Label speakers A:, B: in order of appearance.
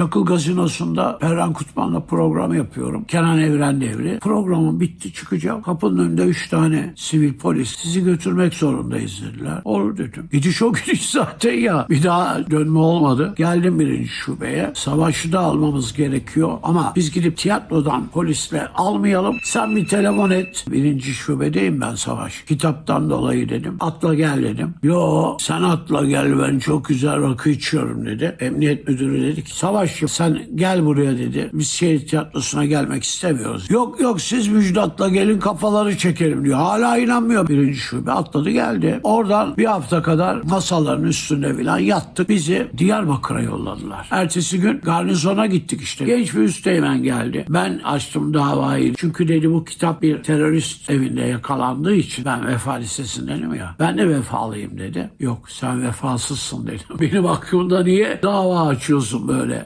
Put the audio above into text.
A: Çakıl Gazinosu'nda Perran Kutman'la program yapıyorum. Kenan Evren devri. Programım bitti çıkacağım. Kapının önünde üç tane sivil polis. Sizi götürmek zorundayız dediler. Olur dedim. Gidiş o gidiş zaten ya. Bir daha dönme olmadı. Geldim birinci şubeye. Savaşı da almamız gerekiyor. Ama biz gidip tiyatrodan polisle almayalım. Sen bir telefon et. Birinci şubedeyim ben Savaş. Kitaptan dolayı dedim. Atla gel dedim. Yo sen atla gel ben çok güzel rakı içiyorum dedi. Emniyet müdürü dedi ki Savaş sen gel buraya dedi. Biz şehir tiyatrosuna gelmek istemiyoruz. Yok yok siz Müjdat'la gelin kafaları çekelim diyor. Hala inanmıyor. Birinci şube atladı geldi. Oradan bir hafta kadar masaların üstünde falan yattık. Bizi Diyarbakır'a yolladılar. Ertesi gün garnizona gittik işte. Genç bir üsteğmen geldi. Ben açtım davayı. Çünkü dedi bu kitap bir terörist evinde yakalandığı için ben vefa listesindenim ya. Ben de vefalıyım dedi. Yok sen vefasızsın dedim. Benim hakkımda niye dava açıyorsun böyle?